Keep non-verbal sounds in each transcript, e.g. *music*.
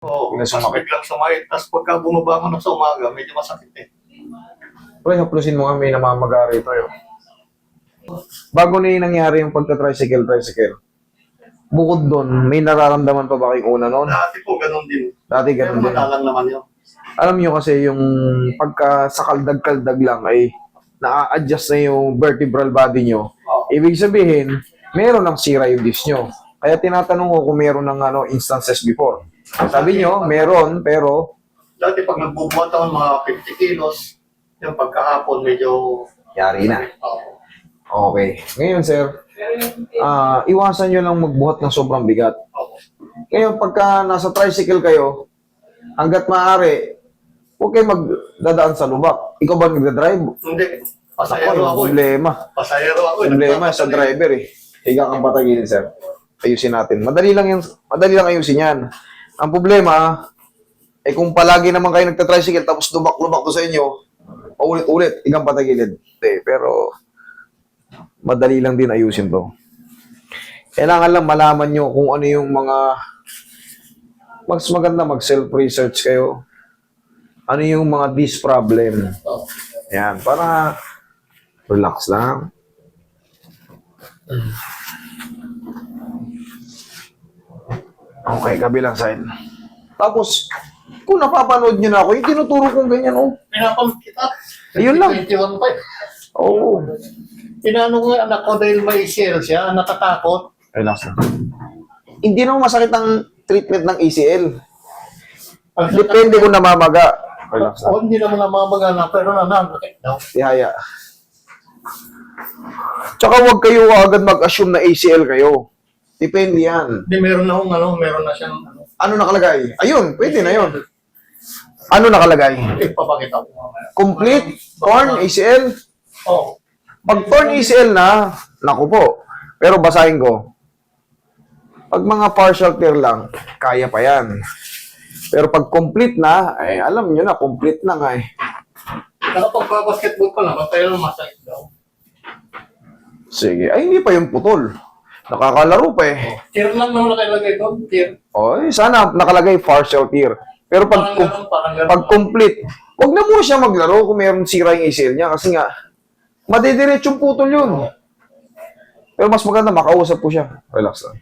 Oo, Biglang tapos biglang sumakit. Tapos pagka bumaba ko na sa umaga, medyo masakit eh. Pre, haplusin mo nga may namamaga rito yun. Bago na yung nangyari yung pagka-tricycle, tricycle, bukod doon, may nararamdaman pa ba kayong una noon? Dati po, ganun din. Dati Pero ganun din. matalang naman yun. Alam nyo kasi yung pagka sa kaldag-kaldag lang ay na-adjust na yung vertebral body nyo. Oo. Ibig sabihin, meron ng sira yung disc nyo. Kaya tinatanong ko kung meron ng ano, instances before. Sabi nyo, meron, pero Dati pag nagbubuhat ako ng mga 50 kilos, yung pagkahapon medyo... yari na. Okay. Ngayon, sir, ah iwasan nyo lang magbuhat ng sobrang bigat. Ngayon, pagka nasa tricycle kayo, hanggat maaari, huwag kayo magdadaan sa lubak. Ikaw ba nagdadrive? Hindi. Pasayero ako eh. problema. Pasayero ako eh. Problema sa driver eh. Higa kang patagilin, sir. Ayusin natin. Madali lang yung, madali lang ayusin yan. Ang problema, eh kung palagi naman kayo nagta-tricycle tapos lubak-lubak to sa inyo, paulit-ulit, higang patagilid. Eh, pero, madali lang din ayusin to. Kailangan lang malaman nyo kung ano yung mga mas maganda mag self-research kayo. Ano yung mga this problem. Yan, para relax lang. Okay, kabilang side. Tapos, kung napapanood nyo na ako, yung tinuturo kong ganyan, oh. Pinapam kita. Ayun lang. 21 pa eh. Oo. Inaano ko yung anak ko dahil may share siya, natatakot. Relax lang. Hindi naman masakit ang treatment ng ACL. Pag Depende kung namamaga. Relax lang. O, hindi naman namamagana, pero nananakit daw. Tihaya. Tsaka huwag kayo agad mag-assume na ACL kayo. Depende yan. Hindi, meron na akong ano, meron na siyang ano. Ano nakalagay? Ayun, pwede na yun. Ano nakalagay? Ipapakita ko mamaya. Complete torn ACL. Oo. Pag torn ACL na, naku po. Pero basahin ko. Pag mga partial tear lang, kaya pa yan. Pero pag complete na, ay alam nyo na, complete na nga eh. Kapag basketball pa lang, pero masakit daw. Sige, ay hindi pa yung putol. Nakakalaro pa eh. Tier lang naman nakalagay doon, tier. Oy, sana nakalagay partial tear. Pero pag, Parang ganun, parang ganun. pag complete, wag na muna siya maglaro kung mayroong sira yung ACL niya kasi nga, madidiretsong putol yun. Pero mas maganda makausap ko siya. Relax lang.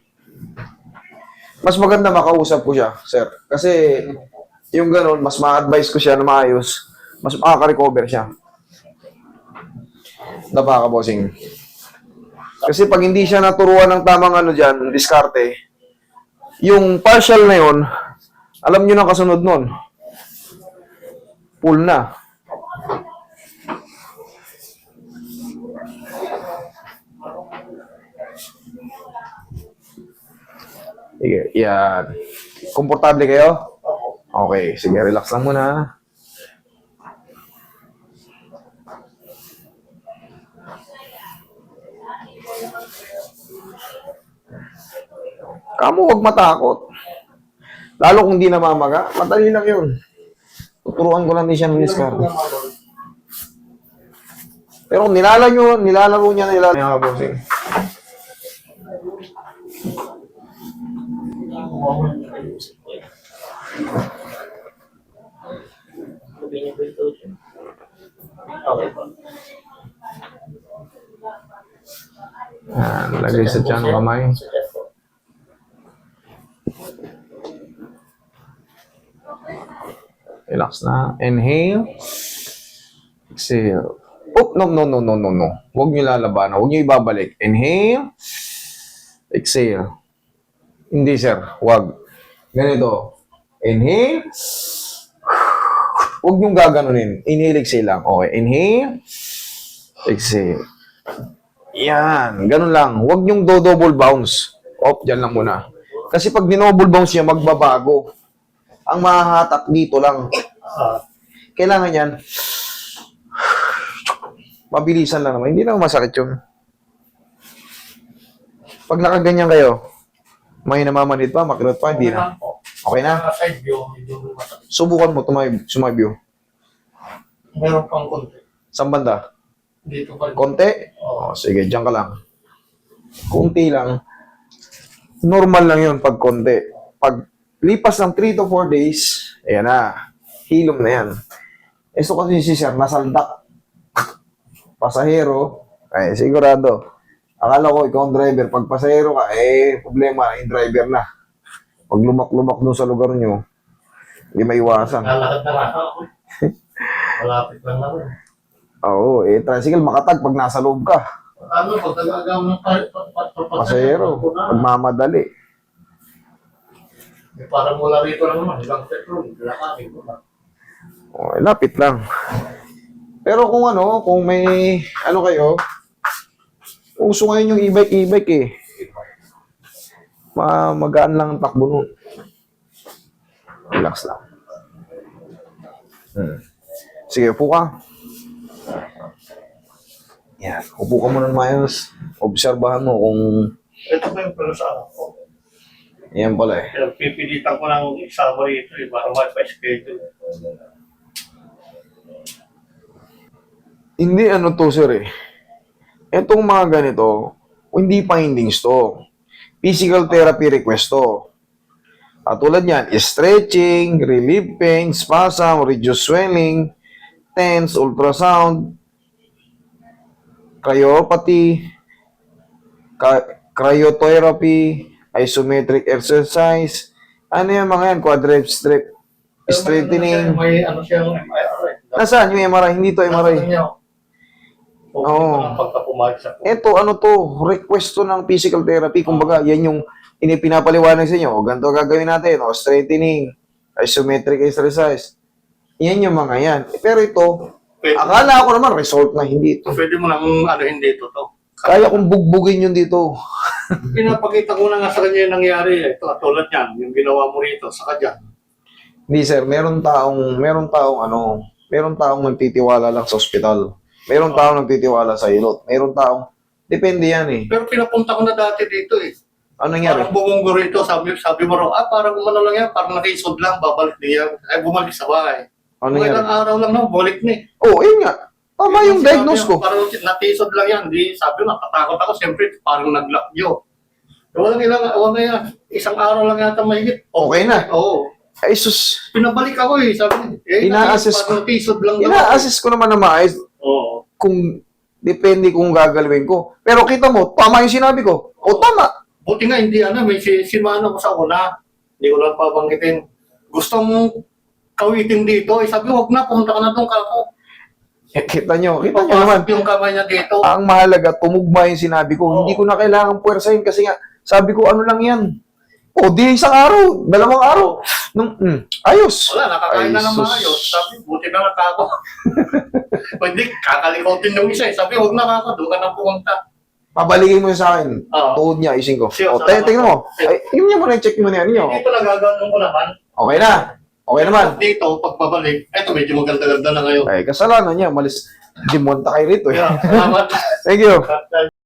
Mas maganda makausap ko siya, sir. Kasi yung ganun, mas ma-advise ko siya na maayos. Mas makaka-recover siya. Dapa ka, bossing. Kasi pag hindi siya naturuan ng tamang ano dyan, diskarte, yung partial na yun, alam nyo na kasunod nun. Full na. Sige, yan. Komportable kayo? Okay, sige, relax lang muna. Kamu huwag matakot. Lalo kung di namamaga, madali lang yun. Tuturuan ko lang din siya ng discard. Pero kung nilalaro nyo, nilalaro niya nilalaro niya bossing. Okay po. Yan, lagay sa tiyan kamay. Relax na. Inhale. Exhale. Oh, no, no, no, no, no, no. Huwag nyo lalabanan. Huwag nyo ibabalik. Inhale. Exhale. Hindi, sir. Huwag. Ganito. Inhale. Huwag nyo gaganunin. Inhale, exhale lang. Okay. Inhale. Exhale. Yan. Ganun lang. Huwag nyo do double bounce. Op, dyan lang muna. Kasi pag dinoble bounce niya, magbabago. Ang mahahatak dito lang. Kailangan yan, mabilisan lang naman. Hindi naman masakit yun. Pag nakaganyan kayo, may namamanid pa, makirot pa, hindi na. Okay na? Sa side view, medyo masakit. Subukan mo tumayib, sumabyo. Meron pang konti. Saan banda? Dito pa. Konti? Oo. O, sige, dyan ka lang. Kunti lang. Normal lang yun pag konti. Pag lipas ng 3 to 4 days, ayan na, hilom na yan. So kasi si sir, nasaldak. Pasahero, ay sigurado. Akala ko ikaw ang driver. Pag pasahero ka, eh, problema, yung driver na. Pag lumak-lumak doon sa lugar nyo, hindi maiwasan. Lalakad na lang ako. *laughs* Malapit lang naman. Oo, eh, tricycle makatag pag nasa loob ka. Ano, pag nagagawa ng pa- pa- pa- pa- Pasahero, magmamadali. Eh, Parang mula rito lang naman, ilang petrol, lakarin ko lang. Oh, eh, lapit lang. Pero kung ano, kung may, ano kayo, uso ngayon yung e-bike, e-bike eh. Ma magaan lang ang takbo nun. Relax lang. Hmm. Sige, upo ka. Upo ka muna ng mayos. Obserbahan mo kung Ito ba yung pala sa anak ko? yan pala eh. Pinagpipilitan ko ng isama rito eh, para ma-schedule. Hindi ano to sir eh. Etong mga ganito, hindi findings to. Physical therapy request to. At tulad yan, stretching, relieve pain, spasm, reduce swelling, tense, ultrasound, cryopathy, cryotherapy, isometric exercise, ano yung mga yan, quadrip strip, straightening. May ano siyang MRI. Nasaan yung MRI? Hindi to MRI. Oo. Sa Ito, ano to, request to ng physical therapy. Kumbaga, yan yung inipinapaliwanag sa inyo. O, ganito gagawin natin. O, straightening, isometric exercise. Yan yung mga yan. Pero ito, Pwede, akala ko naman, result na hindi ito. pwede mo nang ano hindi ito to. Kaya kong bugbugin yun dito. *laughs* Pinapakita ko na nga sa kanya yung nangyari. eh. Ito, tulad yan, yung ginawa mo rito sa kanya. Hindi sir, meron taong, meron taong ano, meron taong nagtitiwala lang sa ospital. Meron taong nagtitiwala sa ilot. Meron taong, depende yan eh. Pero pinapunta ko na dati dito eh. Ano nangyari? Parang bumunggo rito, sabi, sabi mo raw, ah, parang umano lang yan, parang nakisod lang, babalik niya. Ay, bumalik sa bahay. Ano nangyari? ilang araw lang na, balik ni. Oh, yun nga. Tama yung diagnose ko. Parang natisod lang yan. Di, sabi mo, nakatakot ako. Siyempre, parang nag-lock yun. Walang ilang, wala yan. Isang araw lang yata mahigit. Okay na. Oo. Ay, sus. Pinabalik ako eh. Sabi niya, eh, Ina-assess parang natisod lang. Ina-assess ko naman na maayos Oo. kung depende kung gagalawin ko. Pero kita mo, tama yung sinabi ko. O tama. Buti nga, hindi ano, may si, si Mano ko sa una. Hindi ko lang pabanggitin. Gustong kawitin dito. Eh, sabi, wag na, pumunta ka na doon kako. Eh, kita nyo, kita nyo naman. Yung kamay niya dito. Ang mahalaga, tumugma yung sinabi ko. Oo. Hindi ko na kailangan puwersahin kasi nga, sabi ko, ano lang yan. O, di isang araw, dalawang araw. Nung, mm, ayos. Wala, nakakain na ng sus. maayos. Sabi, buti na nakako. *laughs* Pwede, kakalikotin yung isa eh. Sabi, huwag na kako, doon ka na pumunta. Pabalikin mo yun sa akin. Oo. Tuhod niya, isin ko. Sure, O, salamat tingnan mo. Ay, yun niya muna, check mo na yan niyo. Dito nagaganon ko naman. Okay na. Okay naman. Dito, pagbabalik, eto medyo maganda-ganda na ngayon. Ay, kasalanan niya, malis. Dimonta kayo rito eh. Kaya, salamat. *laughs* Thank you.